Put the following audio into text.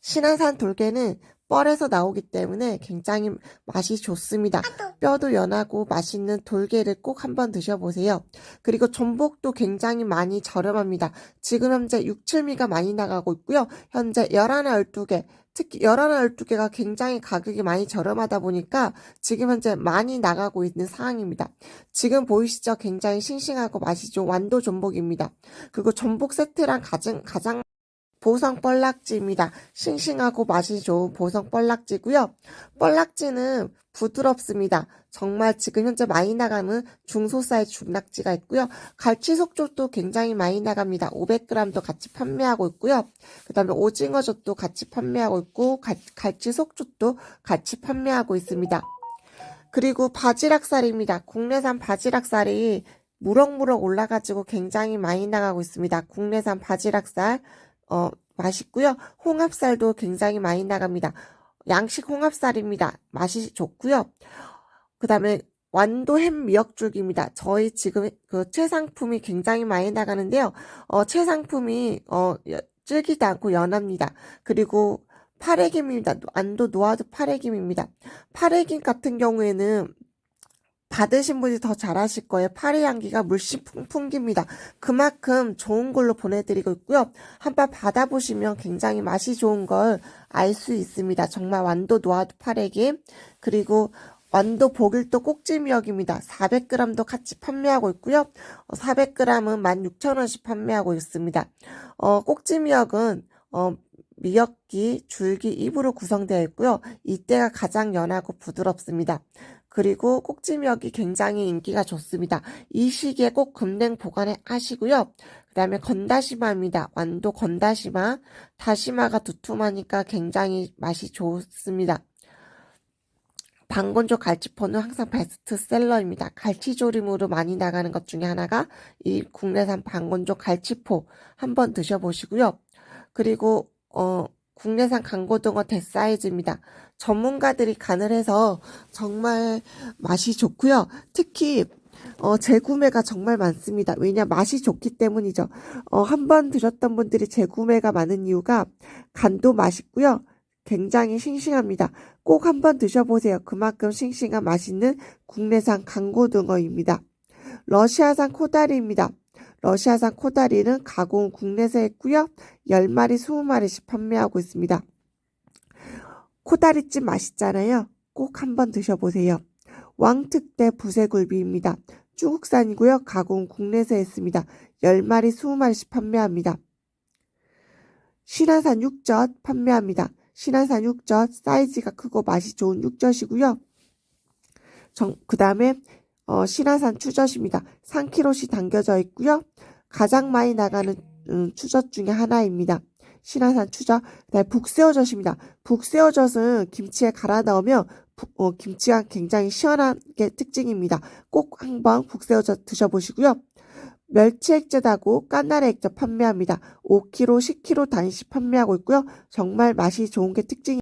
신안산 돌게는 뻘에서 나오기 때문에 굉장히 맛이 좋습니다. 뼈도 연하고 맛있는 돌게를 꼭 한번 드셔보세요. 그리고 전복도 굉장히 많이 저렴합니다. 지금 현재 6, 7미가 많이 나가고 있고요. 현재 11, 12개, 특히 11, 12개가 굉장히 가격이 많이 저렴하다 보니까 지금 현재 많이 나가고 있는 상황입니다. 지금 보이시죠? 굉장히 싱싱하고 맛이 좋은 완도 전복입니다. 그리고 전복 세트랑 가장, 가장 보성 뻘락지입니다. 싱싱하고 맛이 좋은 보성 뻘락지고요. 뻘락지는 부드럽습니다. 정말 지금 현재 많이 나가는 중소 사이즈 중낙지가 있고요. 갈치 속젓도 굉장히 많이 나갑니다. 500g도 같이 판매하고 있고요. 그 다음에 오징어젓도 같이 판매하고 있고 갈, 갈치 속젓도 같이 판매하고 있습니다. 그리고 바지락살입니다. 국내산 바지락살이 무럭무럭 올라가지고 굉장히 많이 나가고 있습니다. 국내산 바지락살 어, 맛있고요. 홍합살도 굉장히 많이 나갑니다. 양식 홍합살입니다. 맛이 좋고요. 그 다음에 완도 햄 미역줄기입니다. 저희 지금 그 최상품이 굉장히 많이 나가는데요. 어, 최상품이 어, 여- 질기지 않고 연합니다. 그리고 파래김입니다. 안도 노아드 파래김입니다. 파래김 같은 경우에는 받으신 분이 더 잘하실 거예요. 파리 향기가 물씬 풍풍깁니다. 그만큼 좋은 걸로 보내드리고 있고요. 한번 받아보시면 굉장히 맛이 좋은 걸 알 수 있습니다. 정말 완도 노아도 파래김 그리고 완도 보길도 꼭지미역입니다. 400g도 같이 판매하고 있고요. 400g은 16,000원씩 판매하고 있습니다. 어, 꼭지미역은 어, 미역기, 줄기, 잎으로 구성되어 있고요. 이때가 가장 연하고 부드럽습니다. 그리고 꼭지미역이 굉장히 인기가 좋습니다. 이 시기에 꼭 금냉 보관해 하시고요. 그 다음에 건다시마입니다. 완도 건다시마. 다시마가 두툼하니까 굉장히 맛이 좋습니다. 방건조 갈치포는 항상 베스트셀러입니다. 갈치조림으로 많이 나가는 것 중에 하나가 이 국내산 방건조 갈치포 한번 드셔보시고요. 그리고 어, 국내산 강고등어 대사이즈입니다. 전문가들이 간을 해서 정말 맛이 좋고요. 특히 어, 재구매가 정말 많습니다. 왜냐 맛이 좋기 때문이죠. 어, 한 번 드셨던 분들이 재구매가 많은 이유가 간도 맛있고요. 굉장히 싱싱합니다. 꼭 한 번 드셔보세요. 그만큼 싱싱한 맛있는 국내산 강고등어입니다. 러시아산 코다리입니다. 러시아산 코다리는 가공은 국내에서 했고요. 10마리, 20마리씩 판매하고 있습니다. 코다리찜 맛있잖아요. 꼭 한번 드셔보세요. 왕특대 부세굴비입니다. 중국산이고요. 가공은 국내에서 했습니다. 10마리, 20마리씩 판매합니다. 신화산 육젓 판매합니다. 신화산 육젓 사이즈가 크고 맛이 좋은 육젓이고요. 그 다음에 어, 신화산 추젓입니다. 3kg씩 담겨져 있고요. 가장 많이 나가는 음, 추젓 중에 하나입니다. 신화산 추젓. 네, 북새우젓입니다. 북새우젓은 김치에 갈아 넣으면 부- 어, 김치가 굉장히 시원한 게 특징입니다. 꼭 한번 북새우젓 드셔보시고요. 멸치 액젓하고 까나리 액젓 판매합니다. 5kg, 10kg 단위씩 판매하고 있고요. 정말 맛이 좋은 게 특징이